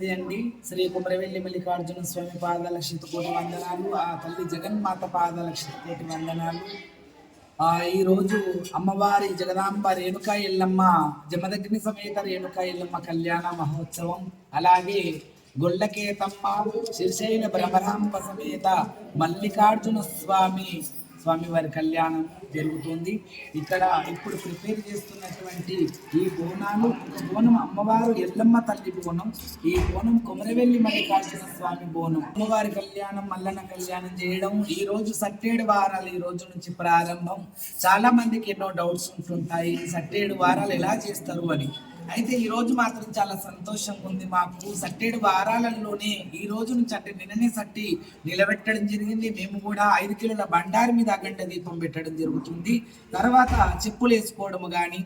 నమస్తే అండి శ్రీ కుమరవెల్లి మల్లికార్జున స్వామి పాదాల కోటి వందనాలు ఆ తల్లి జగన్మాత పాదాల కోటి వందనాలు. ఈరోజు అమ్మవారి జగదాంబ రేణుకా ఎల్లమ్మ జమదగ్ని సమేత రేణుకా ఎల్లమ్మ కళ్యాణ మహోత్సవం. అలాగే గొల్లకేతమ్మ శ్రీశైల భ్రమరాంబ సమేత మల్లికార్జున స్వామి స్వామివారి కళ్యాణం. జరుగుతుంది. ఇక్కడ ఇప్పుడు ప్రిపేర్ చేస్తున్నటువంటి ఈ బోనాలు బోనం అమ్మవారు ఎల్లమ్మ తల్లి బోనం ఈ బోనం కొమరవెల్లి మల్లికార్జున స్వామి బోనం. అమ్మవారి కళ్యాణం మల్లన్న కళ్యాణం చేయడం ఈ రోజు సట్టేడు వారాలు ఈ రోజు నుంచి ప్రారంభం. చాలా మందికి ఎన్నో డౌట్స్ ఉంటుంటాయి సట్టేడు వారాలు ఎలా చేస్తారు అని. అయితే ఈ రోజు మాత్రం చాలా సంతోషంగా ఉంది మాకు. సట్టేడు వారాలలోనే ఈ రోజు నుంచి అంటే నిన్ననే సట్టి నిలబెట్టడం జరిగింది. మేము కూడా ఐదు కిలోల బండారి మీద అగంట దీపం పెట్టడం జరుగుతుంది. తర్వాత చెప్పులు వేసుకోవడం కానీ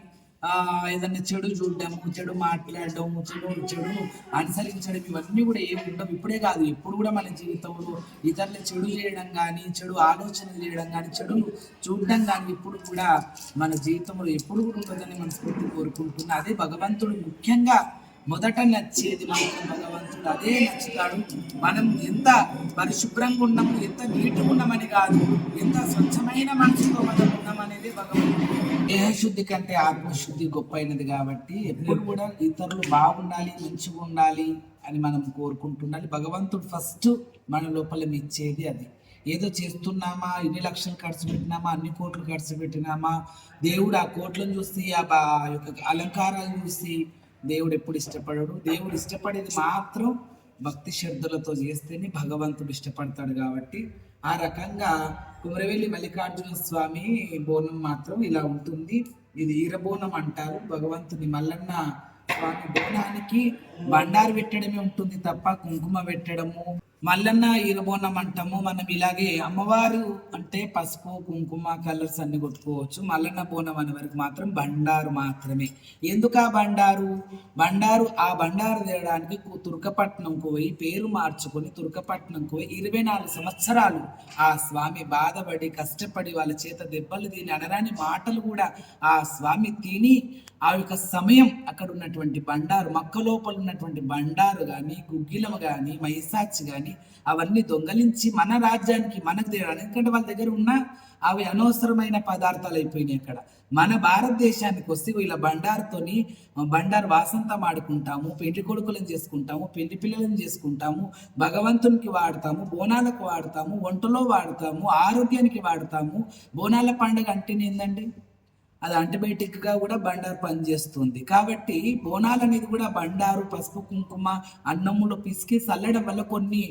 ఏదన్నా చెడు చూడడం చెడు మాట్లాడడం చెడు చెడు అనుసరించడం ఇవన్నీ కూడా ఏమి ఉండవు. ఇప్పుడే కాదు ఎప్పుడు కూడా మన జీవితంలో ఇతరులు చెడు చేయడం కానీ చెడు ఆలోచనలు చేయడం కానీ చెడును చూడడం కానీ ఇప్పుడు కూడా మన జీవితంలో ఎప్పుడు కూడా ఉంటుందని మనస్ఫూర్తి కోరుకుంటున్నా. అదే భగవంతుడు ముఖ్యంగా మొదట నచ్చేది మనకు భగవంతుడు. అదే నచ్చుతాడు. మనం ఎంత పరిశుభ్రంగా ఉన్నాము ఎంత నీట్గా ఉన్నామని కాదు ఎంత స్వచ్ఛమైన మనసుతో మనం ఉన్నామనేది భగవంతుడు. దేహశుద్ధి కంటే ఆత్మశుద్ధి గొప్పైనది కాబట్టి ఎప్పుడు కూడా ఇతరులు బాగుండాలి మంచిగా ఉండాలి అని మనం కోరుకుంటుండాలి. భగవంతుడు ఫస్ట్ మన లోపల ఇచ్చేది అది. ఏదో చేస్తున్నామా ఇన్ని లక్షలు ఖర్చు పెట్టినామా అన్ని కోట్లు ఖర్చు పెట్టినామా దేవుడు ఆ కోట్లను చూసి ఆ యొక్క అలంకారాలు చూసి దేవుడు ఎప్పుడు ఇష్టపడడు? దేవుడు ఇష్టపడేది మాత్రం భక్తి శ్రద్ధలతో చేస్తేనే భగవంతుడు ఇష్టపడతాడు కాబట్టి ఆ రకంగా కుమరవెల్లి మల్లికార్జున స్వామి బోనం మాత్రం ఇలా ఉంటుంది. ఇది ఈరబోనం అంటారు. భగవంతుని మల్లన్న స్వామి బోనానికి బండారు పెట్టడమే ఉంటుంది తప్ప కుంకుమ పెట్టడము మల్లన్న ఈరబోనం అంటాము మనం ఇలాగే అమ్మవారు అంటే పసుపు కుంకుమ కలర్స్ అన్ని కొట్టుకోవచ్చు. మల్లన్న బోనం అనే వరకు మాత్రం బండారు మాత్రమే. ఎందుకు ఆ బండారు? బండారు ఆ బండారు తేయడానికి తుర్కపట్నంకు పోయి పేరు మార్చుకొని తుర్కపట్నంకు పోయి ఇరవై నాలుగు సంవత్సరాలు ఆ స్వామి బాధపడి కష్టపడి వాళ్ళ చేత దెబ్బలు తిని అనరాని మాటలు కూడా ఆ స్వామి తిని ఆ యొక్క సమయం అక్కడ ఉన్నటువంటి బండారు మక్క లోపల ఉన్నటువంటి బండారు కానీ గుగ్గిలం కానీ మైసాచి కానీ అవన్నీ దొంగలించి మన రాజ్యానికి మనకు తేడానికి ఎందుకంటే వాళ్ళ దగ్గర ఉన్న అవి అనవసరమైన పదార్థాలు అయిపోయినాయి అక్కడ. మన భారతదేశానికి వస్తే వీళ్ళ బండారుతోని బండారు వాసంతం ఆడుకుంటాము పెళ్ళి కొడుకులను చేసుకుంటాము పెళ్ళి పిల్లలను చేసుకుంటాము భగవంతునికి వాడతాము బోనాలకు వాడతాము వంటలో వాడతాము ఆరోగ్యానికి వాడతాము. బోనాల పండుగ అంటేనే ఏందండి అది antibiotic కూడా బండారు పనిచేస్తుంది. కాబట్టి బోనాలు అనేది కూడా బండారు పసుపు కుంకుమ అన్నములో పిసికి చల్లడం వల్ల కొన్ని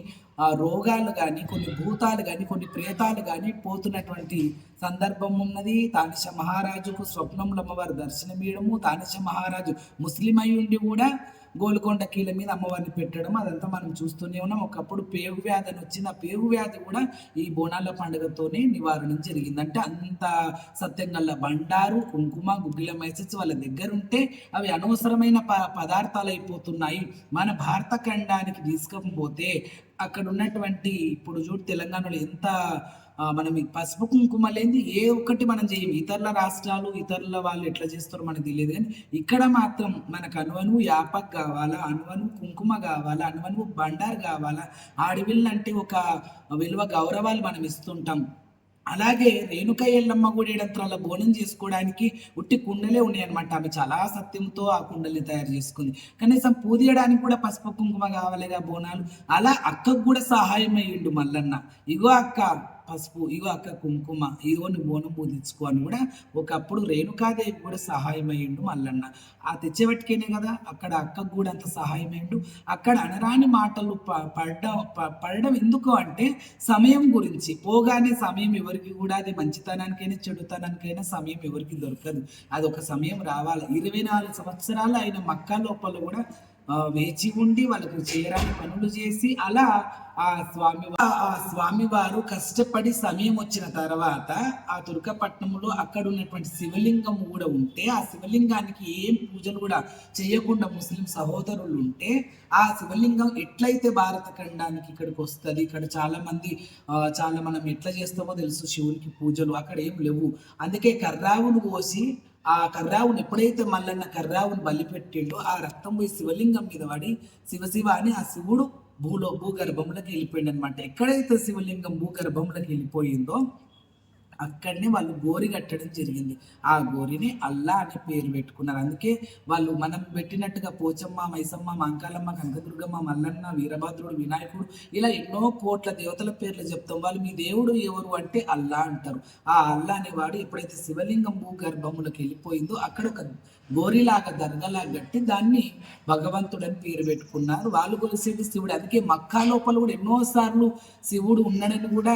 రోగాలు కానీ కొన్ని భూతాలు కానీ కొన్ని ప్రేతాలు కానీ పోతున్నటువంటి సందర్భం ఉన్నది. తానిష మహారాజుకు స్వప్నంలో అమ్మవారు దర్శనమీయడము తానిష మహారాజు ముస్లిం అయి ఉండి కూడా గోల్కొండ కీల మీద అమ్మవారిని పెట్టడం అదంతా మనం చూస్తూనే ఉన్నాం. ఒకప్పుడు పేగు వ్యాధి అని వచ్చిన పేగు వ్యాధి కూడా ఈ బోనాల పండుగతోనే నివారణ జరిగింది. అంటే అంత సత్యం బండారు కుంకుమ గుగ్గిల మైసెస్ వాళ్ళ దగ్గర ఉంటే అవి అనవసరమైన ప పదార్థాలు అయిపోతున్నాయి మన భారత ఖండానికి తీసుకపోతే అక్కడ ఉన్నటువంటి ఇప్పుడు చూడు తెలంగాణలో ఎంత మనం పసుపు కుంకుమ లేని ఏ ఒక్కటి మనం చేయం ఇతరుల రాష్ట్రాలు ఇతరుల వాళ్ళు ఎట్లా చేస్తారో మనకు తెలియదు కానీ ఇక్కడ మాత్రం మనకు అనువను యాపక్ కావాలా అనువను కుంకుమ కావాలా అనువను బండారు కావాలా అడవిళ్ళంటే ఒక విలువ గౌరవాలు మనం ఇస్తుంటాం. అలాగే రేణుక ఎల్లమ్మ గుడి యంత్రాల బోనం చేసుకోవడానికి ఉట్టి కుండలే ఉన్నాయి అనమాట ఆమె చాలా సత్యంతో ఆ కుండల్ని తయారు చేసుకుంది. కనీసం పూదియడానికి కూడా పసుపు కుంకుమ కావాలిగా బోనాలు. అలా అక్కకు కూడా సహాయం అయ్యిండు మల్లన్న. ఇగో అక్క పసుపు ఇగో అక్క కుంకుమ ఇగో నువ్వు బోనం పూజించుకో అని కూడా ఒకప్పుడు రేణుకాదేవి కూడా సహాయమయ్యిండు మల్లన్న. ఆ తెచ్చేవట్టుకేనే కదా అక్కడ అక్కకు కూడా అంత సహాయమైండు అక్కడ అనరాని మాటలు ప- పడడం ప- పడడం ఎందుకు అంటే సమయం గురించి. పోగానే సమయం ఎవరికి కూడా అది మంచితనానికైనా చెడుతనానికైనా సమయం ఎవరికి దొరకదు. అది ఒక సమయం రావాలి. ఇరవై నాలుగు సంవత్సరాలు ఆయన మక్కా లోపల కూడా వేచి ఉండి వాళ్ళకు చేయరాని పనులు చేసి అలా ఆ స్వామి ఆ స్వామి వారు కష్టపడి సమయం వచ్చిన తర్వాత ఆ దుర్గపట్నంలో అక్కడ ఉన్నటువంటి శివలింగం కూడా ఉంటే ఆ శివలింగానికి ఏం పూజలు కూడా చేయకుండా ముస్లిం సహోదరులు ఉంటే ఆ శివలింగం ఎట్లయితే భారత ఖండానికి ఇక్కడికి వస్తుంది ఇక్కడ చాలా మంది చాలా మనం ఎట్లా చేస్తామో తెలుసు శివునికి పూజలు అక్కడ ఏం లేవు. అందుకే కర్రావును కోసి ఆ కర్రావుని ఎప్పుడైతే మల్లన్న కర్రావుని బలిపెట్టిండో ఆ రక్తం పోయి శివలింగం మీద పడి శివశివ అని ఆ శివుడు భూలో భూగర్భంలోకి వెళ్ళిపోయింది అనమాట ఎక్కడైతే శివలింగం భూగర్భంలోకి వెళ్ళిపోయిందో అక్కడనే వాళ్ళు గోరి కట్టడం జరిగింది. ఆ గోరిని అల్లా అనే పేరు పెట్టుకున్నారు. అందుకే వాళ్ళు మనం పెట్టినట్టుగా పోచమ్మ మైసమ్మ మంకాలమ్మ కనకదుర్గమ్మ మల్లన్న వీరభద్రుడు వినాయకుడు ఇలా ఎన్నో కోట్ల దేవతల పేర్లు చెప్తాం. వాళ్ళు మీ దేవుడు ఎవరు అంటే అల్లా అంటారు. ఆ అల్లా అనేవాడు ఎప్పుడైతే శివలింగం భూగర్భములకు వెళ్ళిపోయిందో అక్కడ ఒక గోరిలాగా దర్గలా కట్టి దాన్ని భగవంతుడని పేరు పెట్టుకున్నారు. వాళ్ళు కొలిసేది శివుడు అందుకే మక్కా లోపల కూడా ఎన్నోసార్లు శివుడు ఉన్నాడని కూడా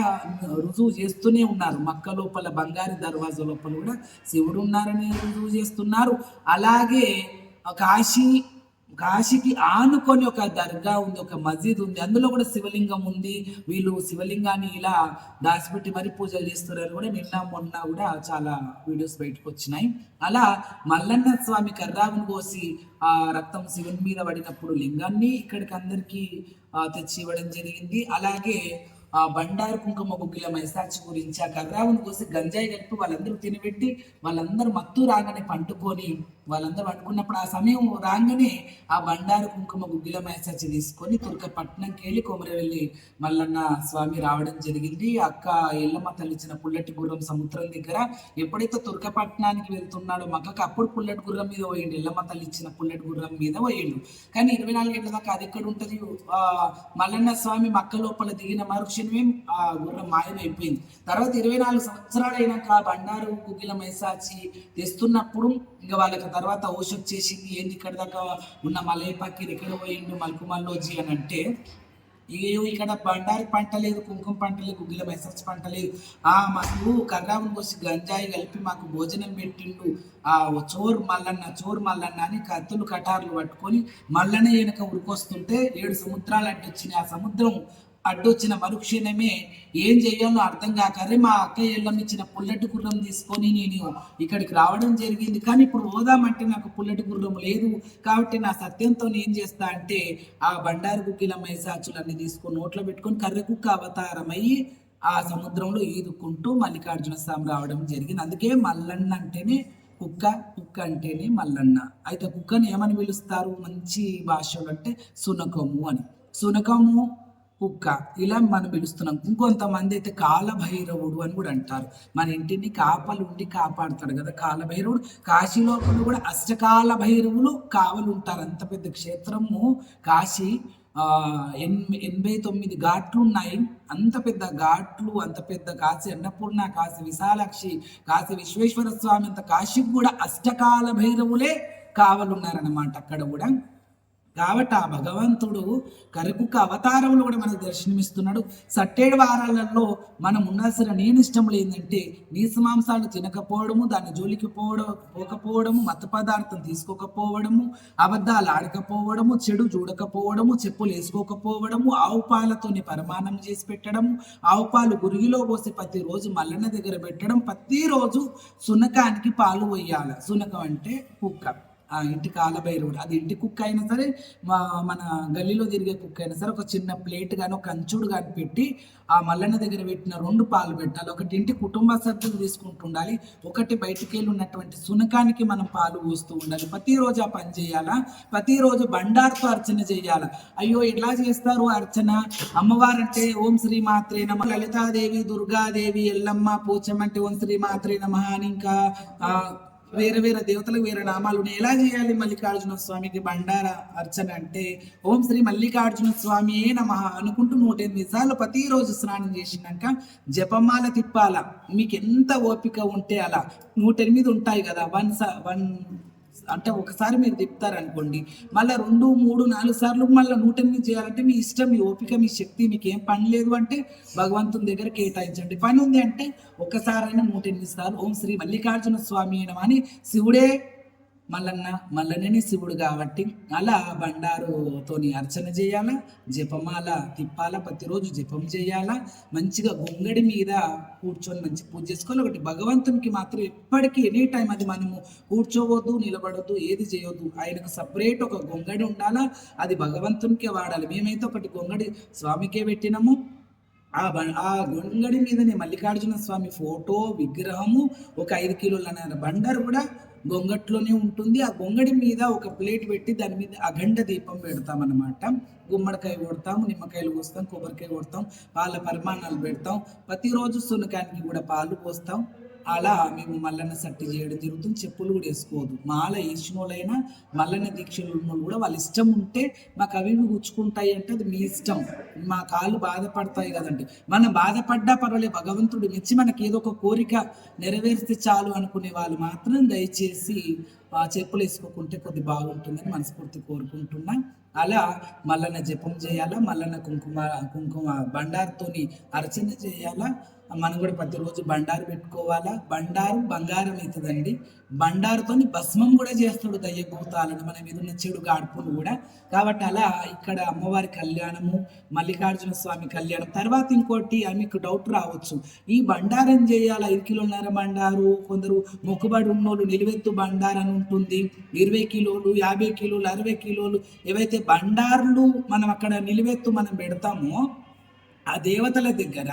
రుజువు చేస్తూనే ఉన్నారు. మక్క లోపల బంగారు దర్వాజా లోపల కూడా శివుడు ఉన్నారని రుజువు చేస్తున్నారు. అలాగే కాశీ కాశీకి ఆనుకొని ఒక దర్గా ఉంది ఒక మస్జిద్ ఉంది అందులో కూడా శివలింగం ఉంది. వీళ్ళు శివలింగాన్ని ఇలా దాచిపెట్టి మరి పూజలు చేస్తున్నారు కూడా నిన్న మొన్న కూడా చాలా వీడియోస్ బయటకు వచ్చినాయి. అలా మల్లన్న స్వామి కర్రావును కోసి ఆ రక్తం శివుని మీద పడినప్పుడు లింగాన్ని ఇక్కడికి అందరికీ తెచ్చి ఇవ్వడం జరిగింది. అలాగే ఆ బండారు కుంకుమ గుగ్గిల మైసాచి గురించి ఆ కర్రావును కోసి గంజాయి కలిపి వాళ్ళందరూ తినబెట్టి వాళ్ళందరూ మత్తు రాగానే పండుకొని వాళ్ళందరూ పట్టుకున్నప్పుడు ఆ సమయం రాగానే ఆ బండారు కుంకుమ గుగ్గిల మైసాచి తీసుకొని తుర్కపట్నంకి వెళ్ళి కొమరవెల్లి మల్లన్న స్వామి రావడం జరిగింది. అక్క ఎల్లమ్మ తల్లి ఇచ్చిన పుల్లటి గుర్రం సముద్రం దగ్గర. ఎప్పుడైతే తుర్కపట్నానికి వెళ్తున్నాడో మక్కకు అప్పుడు పుల్లటి గుర్రం మీద పోయిండు. ఎల్లమ్మ తల్లిచ్చిన పుల్లటి గుర్రం మీద పోయిండు. కానీ ఇరవై నాలుగు గంటల దాకా అది ఎక్కడ ఉంటుంది? మల్లన్న స్వామి మక్క లోపల దిగిన మరుక్షణమే ఆ గుర్రం మాయమైపోయింది. తర్వాత ఇరవై నాలుగు సంవత్సరాలు అయినాక బండారు గుగ్గిల మైసాచి తెస్తున్నప్పుడు ఇంకా వాళ్ళకి తర్వాత ఓష్ వచ్చేసింది ఏంది ఇక్కడ దాకా ఉన్న మలయపాకి ఎక్కడ పోయిండు మల్కుమల్లోజీ అని అంటే ఇగో ఇక్కడ బండారి పంట లేదు కుంకుమ పంట లేదు గుగ్గిల మెసర్స్ పంట లేదు. ఆ మాకు కర్రావును కోసి గంజాయి కలిపి మాకు భోజనం పెట్టిండు. ఆ చోరు మల్లన్న చోరు మల్లన్న అని కత్తులు కటార్లు పట్టుకొని మల్లన్న వెనక ఉరికొస్తుంటే ఏడు సముద్రాలు అడ్డొచ్చినాయి. ఆ సముద్రం అడ్డొచ్చిన మరుక్షణమే ఏం చేయాలో అర్థం కాక అరే మా అక్క ఎల్లం ఇచ్చిన పుల్లటి గుర్రం తీసుకొని నేను ఇక్కడికి రావడం జరిగింది. కానీ ఇప్పుడు పోదామంటే నాకు పుల్లటి గుర్రం లేదు. కాబట్టి నా సత్యంతో ఏం చేస్తా అంటే ఆ బండారు కుక్కిల మైసాచులన్నీ తీసుకొని నోట్లో పెట్టుకొని కర్ర కుక్క అవతారమయ్యి ఆ సముద్రంలో ఈదుకుంటూ మల్లికార్జున స్వామి రావడం జరిగింది. అందుకే మల్లన్న అంటేనే కుక్క కుక్క అంటేనే మల్లన్న. అయితే కుక్కని ఏమని పిలుస్తారు? మంచి భాషలో అంటే సునకము అని. సునకము కుక్క. ఇలా మనం పిలుస్తున్నాం. ఇంకొంతమంది అయితే కాలభైరవుడు అని కూడా అంటారు. మన ఇంటిని కాపలుండి కాపాడుతాడు కదా కాలభైరవుడు. కాశీలోపల కూడా అష్టకాల భైరవులు కావలు ఉంటారు. అంత పెద్ద క్షేత్రము. కాశీ ఎన్ ఎనభై తొమ్మిది ఘాట్లు ఉన్నాయి. అంత పెద్ద ఘాట్లు అంత పెద్ద కాశీ అన్నపూర్ణ కాశీ విశాలాక్షి కాశీ విశ్వేశ్వర స్వామి అంత కాశీకి కూడా అష్టకాల భైరవులే కావలున్నారన్నమాట అక్కడ కూడా. కాబట్టి ఆ భగవంతుడు కరుకుక్క అవతారంలో కూడా మనకు దర్శనమిస్తున్నాడు. సట్టేడు వారాలలో మనం ఉండాల్సిన నేను ఇష్టములు ఏంటంటే నీసమాంసాలు తినకపోవడము దాని జోలికి పోవడం పోకపోవడము మత పదార్థం తీసుకోకపోవడము అబద్ధాలు ఆడకపోవడము చెడు చూడకపోవడము చెప్పులు వేసుకోకపోవడము ఆవు పాలతోని పరిమాణం చేసి పెట్టడము ఆవు పాలు గురిగిలో పోసి ప్రతిరోజు మల్లన్న దగ్గర పెట్టడం ప్రతిరోజు సునకానికి పాలు వేయాలి సునకం అంటే కుక్క. ఇంటి కాలభైరవుడు. అది ఇంటి కుక్క అయినా సరే మా మన గల్లీలో తిరిగే కుక్క అయినా సరే ఒక చిన్న ప్లేట్ కానీ ఒక కంచుడు కానీ పెట్టి ఆ మల్లన్న దగ్గర పెట్టిన రెండు పాలు పెట్టాలి. ఒకటి ఇంటి కుటుంబ సభ్యులు తీసుకుంటుండాలి ఒకటి బయటికి వెళ్ళి ఉన్నటువంటి సునకానికి మనం పాలు పోస్తూ ఉండాలి. ప్రతిరోజు ఆ పని చేయాలా? ప్రతిరోజు బండార్తో అర్చన చేయాలా? అయ్యో ఎలా చేస్తారు అర్చన? అమ్మవారంటే ఓం శ్రీ మాత్రే నమ. లలితాదేవి దుర్గాదేవి ఎల్లమ్మ పూచం అంటే ఓం శ్రీ మాత్రే నమ అని ఇంకా వేరే వేరే దేవతలకు వేరే నామాలు ఉన్నాయి. ఎలా చేయాలి మల్లికార్జున స్వామికి బండార అర్చన అంటే ఓం శ్రీ మల్లికార్జున స్వామి నమ అనుకుంటూ నూట ఎనిమిది సార్లు ప్రతిరోజు స్నానం చేసినాక జపమాల తిప్పాల? మీకు ఎంత ఓపిక ఉంటే అలా. నూట ఎనిమిది ఉంటాయి కదా వన్ స- వన్ అంటే ఒకసారి మీరు తిప్పుతారనుకోండి మళ్ళీ రెండు మూడు నాలుగు సార్లు మళ్ళీ నూట ఎనిమిది చేయాలంటే మీ ఇష్టం మీ ఓపిక మీ శక్తి మీకు ఏం పని లేదు అంటే భగవంతుని దగ్గర కేటాయించండి. పని ఉంది అంటే ఒక్కసారైనా నూట ఎనిమిది సార్లు ఓం శ్రీ మల్లికార్జున స్వామి అని శివుడే మల్లన్న మల్లన్నని శివుడు కాబట్టి అలా బండారుతోని అర్చన చేయాలా జపమాల తిప్పాల ప్రతిరోజు జపం చేయాలా మంచిగా గొంగడి మీద కూర్చొని మంచి పూజ చేసుకోవాలి. ఒకటి భగవంతునికి మాత్రం ఎప్పటికీ ఎనీ టైం అది మనము కూర్చోవద్దు నిలబడద్దు ఏది చేయొద్దు. ఆయనకు సపరేట్ ఒక గొంగడి ఉండాలా అది భగవంతునికే వాడాలి. మేమైతే ఒకటి గొంగడి స్వామికే పెట్టినాము. ఆ బ ఆ గొంగడి మీదనే మల్లికార్జున స్వామి ఫోటో విగ్రహము ఒక ఐదు కిలోల బండారు కూడా గొంగట్లోనే ఉంటుంది. ఆ గొంగడి మీద ఒక ప్లేట్ పెట్టి దాని మీద అఖండ దీపం పెడతాం అనమాట గుమ్మడికాయ కొడతాం నిమ్మకాయలు పోస్తాం కొబ్బరికాయ కొడతాం పాల పరిమాణాలు పెడతాం. ప్రతిరోజు సునకానికి కూడా పాలు పోస్తాం. అలా మేము మల్లన్న సట్టి చేయడం జరుగుతుంది. చెప్పులు కూడా వేసుకోవద్దు. మాల వేసిన వాళ్ళైనా మల్లన్న దీక్షలు ఉన్న వాళ్ళు కూడా వాళ్ళ ఇష్టం ఉంటే మాకు అవి గుచ్చుకుంటాయి అంటే అది మీ ఇష్టం. మా కాళ్ళు బాధపడతాయి కదండి. మనం బాధపడ్డా పర్వాలేదు. భగవంతుడు మెచ్చి మనకి ఏదో ఒక కోరిక నెరవేరిస్తే చాలు అనుకునే వాళ్ళు మాత్రం దయచేసి ఆ చెప్పులు వేసుకోకుంటే కొద్ది బాగుంటుందని మనస్ఫూర్తి కోరుకుంటున్నా. అలా మల్లన్న జపం చేయాలా? మల్లన్న కుంకుమ కుంకుమ బండారుతోని అర్చన చేయాలా? మనం కూడా ప్రతిరోజు బండారు పెట్టుకోవాలా? బండారు బంగారం అవుతుందండి. బండారుతోని భస్మం కూడా చేస్తాడు దయ్యభూతాలను. మన మీద ఉన్న చెడు గాడ్పును కూడా. కాబట్టి అలా ఇక్కడ అమ్మవారి కళ్యాణము మల్లికార్జున స్వామి కళ్యాణం తర్వాత ఇంకోటి మీకు డౌట్ రావచ్చు. ఈ బండారం చేయాలా? ఐదు కిలోన్నర బండారు కొందరు మొక్కుబడి ఉన్నోళ్ళు నిలువెత్తు బండారు అని ఉంటుంది. ఇరవై కిలోలు యాభై కిలోలు అరవై కిలోలు ఏవైతే బండారులు మనం అక్కడ నిలువెత్తు మనం పెడతామో ఆ దేవతల దగ్గర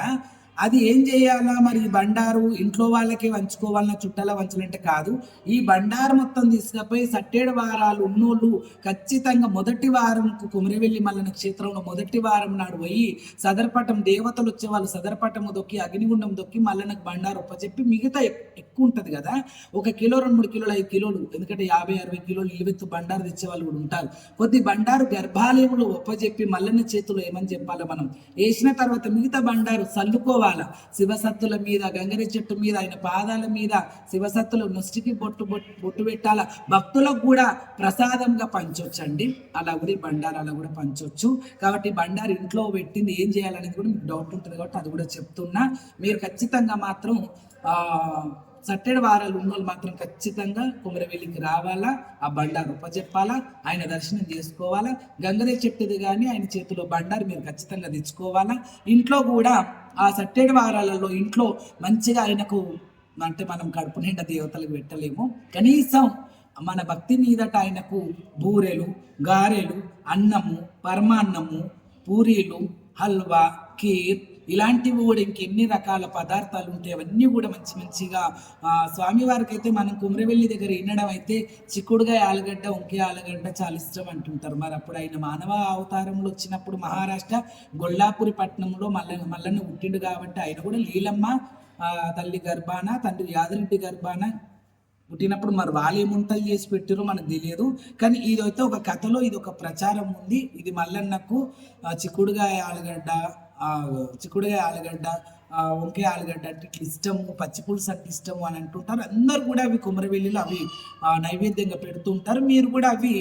అది ఏం చేయాలా మరి ఈ బండారు? ఇంట్లో వాళ్ళకే వంచుకోవాలన్నా చుట్టాల వంచాలంటే కాదు. ఈ బండారు మొత్తం తీసుకుపోయి సట్టేడు వారాలు ఉన్నోళ్ళు ఖచ్చితంగా మొదటి వారంకు కుమరివెల్లి మల్లన క్షేత్రంలో మొదటి వారం నాడు పోయి సదరపటం దేవతలు వచ్చే వాళ్ళు సదరపటము దొక్కి అగ్నిగుండం దొక్కి మల్లనకు బండారు ఒప్పచెప్పి మిగతా ఎక్కువ ఉంటుంది కదా. ఒక కిలో రెండు మూడు కిలోలు ఐదు కిలోలు ఎందుకంటే యాభై అరవై కిలోలు నిలువెత్తు బండారు తెచ్చే వాళ్ళు కూడా ఉంటారు. కొద్ది బండారు గర్భాలయంలో ఒప్పచెప్పి మల్లన్న చేతిలో ఏమని చెప్పాలి మనం? వేసిన తర్వాత మిగతా బండారు చల్లుకోవాలి శివసత్తుల మీద గంగరి చెట్టు మీద ఆయన పాదాల మీద శివసత్తులు నుష్టికి బొట్టు బొట్టు పెట్టాల భక్తులకు కూడా ప్రసాదంగా పంచొచ్చండి. అలా కూడా ఈ బండారు అలా కూడా పంచొచ్చు. కాబట్టి బండారు ఇంట్లో పెట్టింది ఏం చేయాలనేది కూడా మీకు డౌట్ ఉంటుంది కాబట్టి అది కూడా చెప్తున్నా. మీరు ఖచ్చితంగా మాత్రం ఆ వారాలు ఉన్నోళ్ళు మాత్రం ఖచ్చితంగా కుమరవెల్లికి రావాలా ఆ బండారు ఉపజెప్పాలా ఆయన దర్శనం చేసుకోవాలా గంగరే చెట్టుది కానీ ఆయన చేతిలో బండారు మీరు ఖచ్చితంగా తెచ్చుకోవాలా. ఇంట్లో కూడా ఆ సట్టెడు వారాలలో ఇంట్లో మంచిగా ఆయనకు అంటే మనం కడుపు నిండా దేవతలకు పెట్టలేము. కనీసం మన భక్తి మీదట ఆయనకు బూరెలు గారెలు అన్నము పరమాన్నము పూరీలు హల్వా కీర్ ఇలాంటివి కూడా ఇంకెన్ని రకాల పదార్థాలు ఉంటాయి అవన్నీ కూడా మంచి మంచిగా స్వామివారికి అయితే మనం కుమ్రవెల్లి దగ్గర వినడం అయితే చిక్కుడుగా ఆలుగడ్డ ఉంకే ఆలుగడ్డ చాలా ఇష్టం అంటుంటారు. మరి అప్పుడు ఆయన మానవ అవతారంలో వచ్చినప్పుడు మహారాష్ట్ర గొల్లాపురి పట్టణంలో మల్ల మల్లన్న పుట్టిండు కాబట్టి ఆయన కూడా లీలమ్మ తల్లి గర్భాన తండ్రి యాదరెడ్డి గర్భాన పుట్టినప్పుడు మరి వాళ్ళు ఏముంటలు చేసి పెట్టారో మనకు తెలియదు. కానీ ఇదైతే ఒక కథలో ఇది ఒక ప్రచారం ఉంది. ఇది మల్లన్నకు చిక్కుడుగాయ ఆలుగడ్డ చిక్కుడుగా ఆలుగడ్డ వంకాయ ఆలుగడ్డ అంటే ఇట్లా ఇష్టము పచ్చిపులుసు అంటే ఇష్టము అని అంటుంటారు. అందరు కూడా అవి కుమరవెల్లిలో అవి నైవేద్యంగా పెడుతుంటారు మీరు కూడా అవి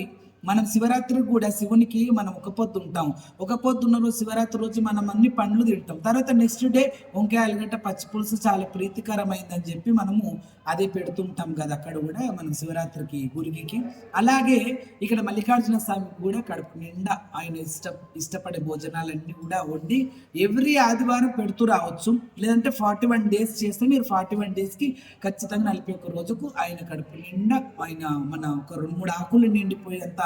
మనం శివరాత్రి కూడా శివునికి మనం ఒక పొద్దు ఉంటాం. ఒక పొద్దున్న రోజు శివరాత్రి రోజు మనం అన్ని పండ్లు తింటాం. తర్వాత నెక్స్ట్ డే వంకాయ ఆలుగడ్డ పచ్చి పులుసు చాలా ప్రీతికరమైందని చెప్పి మనము అదే పెడుతుంటాం కదా. అక్కడ కూడా మనం శివరాత్రికి గురికి అలాగే ఇక్కడ మల్లికార్జున స్వామికి కూడా కడుపు నిండా ఆయన ఇష్ట ఇష్టపడే భోజనాలన్నీ కూడా వండి ఎవ్రీ ఆదివారం పెడుతూ రావచ్చు. లేదంటే ఫార్టీ వన్ డేస్ చేస్తే మీరు ఫార్టీ వన్ డేస్కి ఖచ్చితంగా నలభై ఒక్క రోజుకు ఆయన కడుపు నిండా ఆయన మన ఒక రెండు మూడు ఆకులు నిండిపోయేంత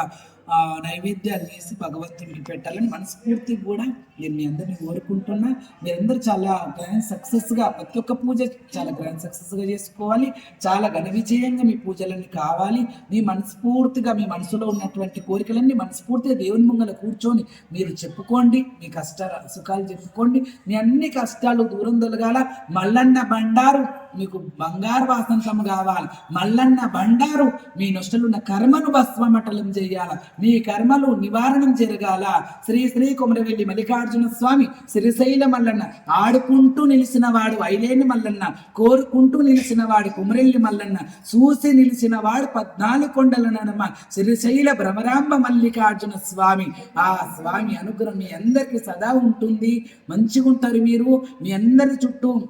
నైవేద్యాలు చేసి భగవంతుడికి పెట్టాలని మనస్ఫూర్తి కూడా నేను మీ అందరినీ కోరుకుంటున్నా. మీరందరూ చాలా గ్రాండ్ సక్సెస్గా ప్రతి ఒక్క పూజ చాలా గ్రాండ్ సక్సెస్గా చేసుకోవాలి. చాలా ఘన విజయంగా మీ పూజలన్నీ కావాలి. మీ మనస్ఫూర్తిగా మీ మనసులో ఉన్నటువంటి కోరికలన్నీ మనస్ఫూర్తిగా దేవుని ముంగల కూర్చొని మీరు చెప్పుకోండి. మీ కష్ట సుఖాలు చెప్పుకోండి. మీ అన్ని కష్టాలు దూరం తొలగాల. మల్లన్న బండారు. మీకు బంగారు వాసంతం కావాలి. మల్లన్న బండారు మీ నష్టలున్న కర్మను భస్వమటలం చేయాల. మీ కర్మలు నివారణం జరగాల. శ్రీ శ్రీ కుమరవెల్లి మల్లికార్జున స్వామి శ్రీశైల మల్లన్న ఆడుకుంటూ నిలిచిన వాడు ఐలేని మల్లన్న కోరుకుంటూ నిలిచిన వాడు కుమరెల్లి మల్లన్న చూసి నిలిచిన వాడు పద్నాలుగు కొండల నడమ శ్రీశైల భ్రమరాంబ మల్లికార్జున స్వామి. ఆ స్వామి అనుగ్రహం మీ అందరికీ సదా ఉంటుంది. మంచిగా ఉంటారు మీరు. మీ అందరి చుట్టూ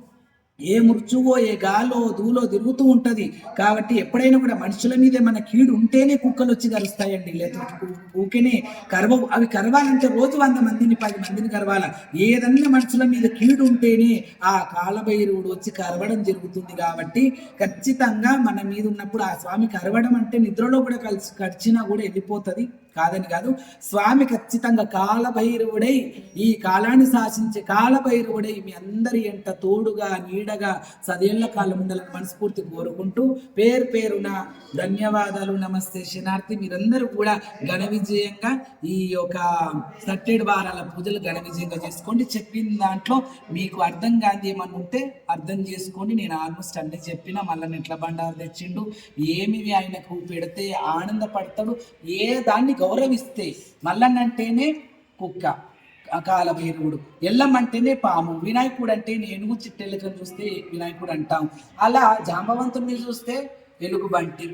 ఏ మృత్యువో ఏ గాలో దూలో తిరుగుతూ ఉంటది. కాబట్టి ఎప్పుడైనా కూడా మనుషుల మీద మన కీడు ఉంటేనే కుక్కలు వచ్చి కరుస్తాయండి. లేకపోతే ఊకేనే కరవ అవి కరవాలంటే రోజు వంద మందిని పది మందిని కరవాల? ఏదన్నా మనుషుల మీద కీడు ఉంటేనే ఆ కాలభైరవుడు వచ్చి కరవడం జరుగుతుంది కాబట్టి ఖచ్చితంగా మన మీద ఉన్నప్పుడు ఆ స్వామి కరవడం అంటే నిద్రలో కూడా కలిసి కరిచినా కూడా వెళ్ళిపోతుంది. కాదని కాదు స్వామి ఖచ్చితంగా కాలభైరవుడై ఈ కాలాన్ని శాసించే కాలభైరవుడై మీ అందరి ఎంట తోడుగా నీడగా సదేళ్ళ కాలం ఉండాలని మనస్ఫూర్తి కోరుకుంటూ పేరు పేరున ధన్యవాదాలు నమస్తే శనార్థి మీరందరూ కూడా ఘన విజయంగా ఈ యొక్క సట్టేడు వారాల పూజలు ఘన విజయంగా చేసుకోండి. చెప్పిన దాంట్లో మీకు అర్థం కాదు ఏమన్నా ఉంటే అర్థం చేసుకోండి. నేను ఆల్మోస్ట్ అన్ని చెప్పిన మళ్ళీ ఎట్లా బండారు తెచ్చిండు ఏమి ఆయనకు పెడితే ఆనందపడతాడు ఏ దాన్ని గౌరవిస్తే మల్లన్నంటేనే కుక్క కాలభైరవుడు ఎల్లమ్మంటేనే పాము వినాయకుడు అంటే ఏనుగు చిట్టెలుకను చూస్తే వినాయకుడు అంటాం. అలా జాంబవంతుడిని చూస్తే ఎలుగుబంటి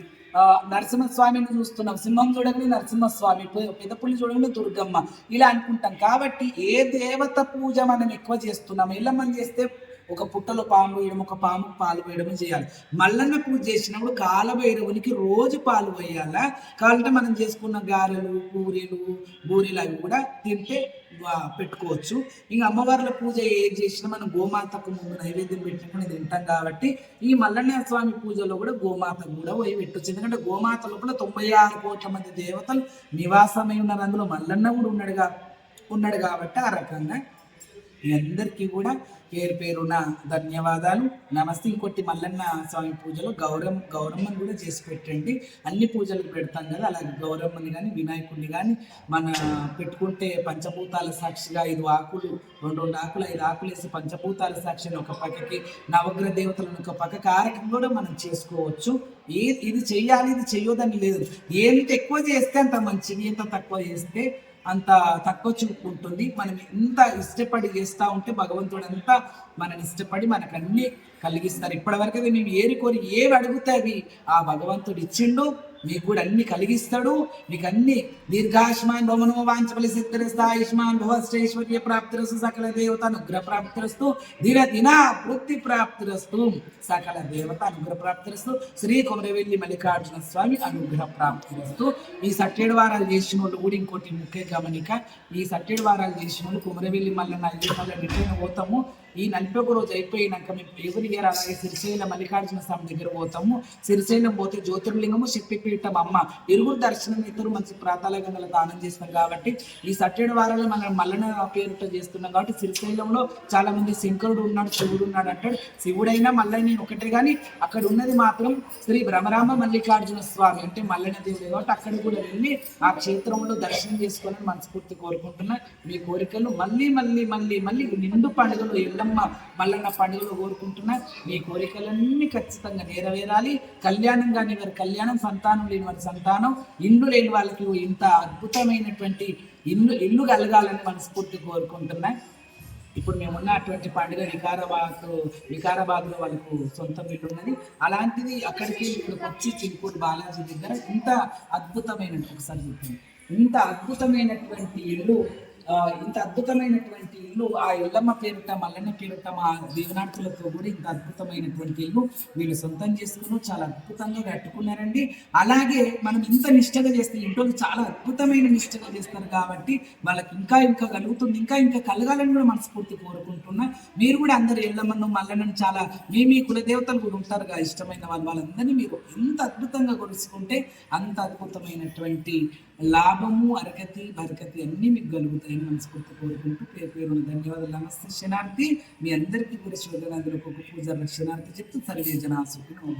నరసింహస్వామిని చూస్తున్నాం. సింహం చూడగానే నరసింహస్వామి. పెదపుల్లి చూడగానే దుర్గమ్మ. ఇలా అనుకుంటాం. కాబట్టి ఏ దేవత పూజ మనం ఎక్కువ చేస్తున్నాం ఎల్లమ్మని చేస్తే ఒక పుట్టలో పాము వేయడం ఒక పాము పాలు వేయడం చేయాలి. మల్లన్న పూజ చేసినప్పుడు కాలభైరవునికి రోజు పాలు పోయాల కావాలంటే మనం చేసుకున్న గారెలు పూరీలు బూరెలు అవి కూడా తింటే పెట్టుకోవచ్చు. ఇంకా అమ్మవార్ల పూజ ఏం చేసినా మనం గోమాతకు ముందు నైవేద్యం పెట్టుకుని తింటాం కాబట్టి ఈ మల్లన్న స్వామి పూజలో కూడా గోమాత కూడా పోయి పెట్టొచ్చు. ఎందుకంటే గోమాత లోపల తొంభై ఆరు కోట్ల మంది దేవతలు నివాసమై ఉన్నారు. అందులో మల్లన్న కూడా ఉన్నాడుగా ఉన్నాడు కాబట్టి ఆ రకంగా మీ అందరికీ కూడా పేరు పేరున ధన్యవాదాలు. నమస్తే. ఇంకోటి మల్లన్న స్వామి పూజలో గౌరవం గౌరమ్మని కూడా చేసి పెట్టండి. అన్ని పూజలకు పెడతాం కదా అలాగే గౌరమ్మని కానీ వినాయకుడిని కానీ మన పెట్టుకుంటే పంచభూతాల సాక్షిగా ఐదు ఆకులు రెండు రెండు ఆకులు ఐదు ఆకులు వేసి పంచభూతాల సాక్షిని ఒక పక్కకి నవగ్రహ దేవతలను ఒక పక్క కారకం కూడా మనం చేసుకోవచ్చు. ఏ ఇది చేయాలి ఇది చెయ్యొద్దని లేదు. ఏంటి ఎక్కువ చేస్తే అంత మంచిది ఎంత తక్కువ చేస్తే అంత తక్కువ చూపు ఉంటుంది. మనం ఎంత ఇష్టపడి చేస్తూ ఉంటే భగవంతుడు అంతా మనని ఇష్టపడి మనకు అన్ని కలిగిస్తారు. ఇప్పటివరకు అది మేము ఏరి కోరి ఏవి అడిగితే అవి ఆ భగవంతుడు ఇచ్చిండు. మీకు కూడా అన్ని కలిగిస్తాడు. మీకు అన్ని దీర్ఘాయుష్మాన్ భవనము వాంచబలి ఆయుష్మాన్ భవశ్రేశ్వర్య ప్రాప్తిరస్తు సకల దేవత అనుగ్రహ ప్రాప్తిరస్తు. దిన దిన వృత్తి ప్రాప్తిరస్తు సకల దేవత అనుగ్రహ ప్రాప్తిరస్తు. శ్రీ కొమరవెల్లి మల్లికార్జున స్వామి అనుగ్రహ ప్రాప్తిరస్తు. ఈ సట్టేడు వారాలు చేసిన వాళ్ళు కూడా ఇంకోటి ముఖ్య గమనిక. ఈ సట్టేడు వారాలు చేసిన వాళ్ళు కొమరవెల్లి మల్లన్న నల్లి మళ్ళీ రిటర్న్ పోతాము. ఈ నలభై ఒక రోజు అయిపోయినాక మేము ఎవరి ఇయర్ అలాగే సిరిశైలం మల్లికార్జున స్వామి దగ్గర పోతాము. సిరిశైలం పోతే జ్యోతిర్లింగము శక్తిపీఠం అమ్మ. ఇరువురు దర్శనం ఇద్దరు మంచి ప్రాతాల గంగల దానం చేస్తాం కాబట్టి ఈ సట్టేడు వారాలు మనం మల్లన పేరుతో చేస్తున్నాం కాబట్టి సిరిశైలంలో చాలా మంది శంకరుడు ఉన్నాడు శివుడు ఉన్నాడు అంటాడు. శివుడైనా మల్లని ఒకటే కానీ అక్కడ ఉన్నది మాత్రం శ్రీ భ్రమరామ మల్లికార్జున స్వామి అంటే మల్లన దేవుడు కాబట్టి అక్కడ కూడా వెళ్ళి ఆ క్షేత్రంలో దర్శనం చేసుకోవాలని మనస్ఫూర్తి కోరుకుంటున్నా. మీ కోరికలు మళ్ళీ మళ్ళీ మళ్ళీ మళ్ళీ నిండు పండుగలు ఎల్లమ్మ మల్లన్న పండుగలు కోరుకుంటున్నా మీ కోరికలన్నీ ఖచ్చితంగా నెరవేరాలి. కళ్యాణం కాని వారి కళ్యాణం సంతానం లేని వారి సంతానం ఇండ్లు లేని వాళ్ళకి ఇంత అద్భుతమైనటువంటి ఇల్లు ఇల్లు కలగాలని మనస్ఫూర్తి కోరుకుంటున్నా. ఇప్పుడు మేము ఉన్నటువంటి పండుగ వికారాబాద్ వికారాబాద్లో వాళ్ళకు సొంతం ఇల్లు ఉన్నది. అలాంటిది అక్కడికి ఇక్కడికి వచ్చి చిలుకూరు బాలాజీ దగ్గర ఇంత అద్భుతమైన ఒకసారి చెప్పింది ఇంత అద్భుతమైనటువంటి ఇల్లు ఇంత అద్భుతమైనటువంటి ఇల్లు ఆ ఎల్లమ్మ పేరుట మల్లన్న పేరుట మా దేవనాటులతో కూడా ఇంత అద్భుతమైనటువంటి ఇల్లు వీళ్ళు సొంతం చేసుకుని చాలా అద్భుతంగా కట్టుకున్నారండి. అలాగే మనం ఇంత నిష్టగా చేస్తే ఇంట్లో చాలా అద్భుతమైన నిష్టగా చేస్తారు కాబట్టి వాళ్ళకి ఇంకా ఇంకా కలుగుతుంది ఇంకా ఇంకా కలగాలని కూడా మనస్ఫూర్తి కోరుకుంటున్నా. మీరు కూడా అందరు ఎల్లమ్మను మల్లన్నను చాలా మీ మీ కులదేవతలు కూడా ఉంటారు కదా ఇష్టమైన వాళ్ళు వాళ్ళందరినీ మీరు ఎంత అద్భుతంగా కొలుసుకుంటే అంత అద్భుతమైనటువంటి లాభము అరగతి బరకతి అన్నీ మీకు కలుగుతాయని మనస్ఫూర్తి కోరుకుంటూ పేరు పేరున ధన్యవాదాలు. నమస్తే శనార్థి మీ అందరికీ కూడా శోధనాదులకు ఒక పూజ రక్షణార్థి చెప్తూ సర్వే జనాసుకుని